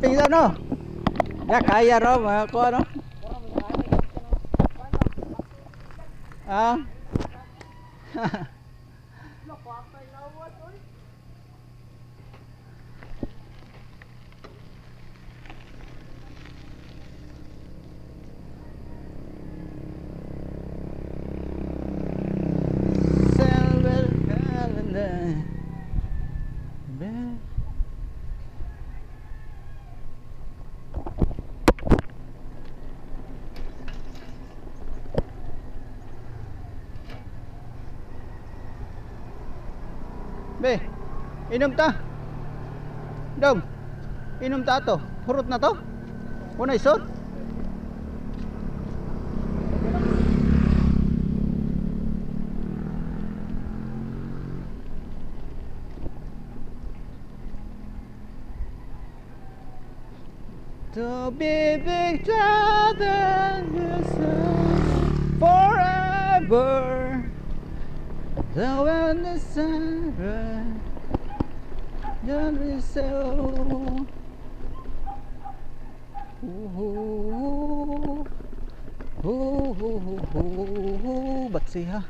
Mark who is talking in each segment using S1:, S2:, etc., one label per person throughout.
S1: camping daw no. Ya kaya raw mga ko ano. Ah. Be, inom ta. Dong, inom ta to. Hurot na to. Una isot. To be bigger than forever. Though when the sun rise, don't be so. Ooh, ooh, ooh, ooh, ooh, Ba't siya?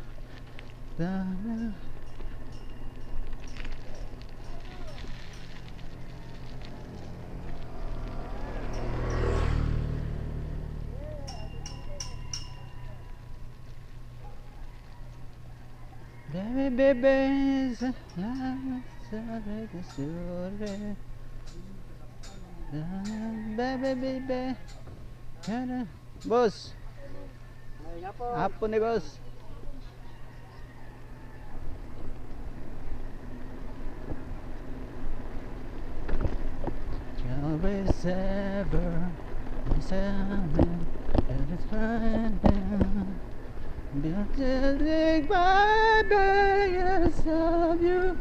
S1: Da- Baby, baby, sa sa sure. Baby, baby. Kana. Boss,
S2: Ay nga po.
S1: hapon ni boss. Always ever seven and it's fine Built live by of you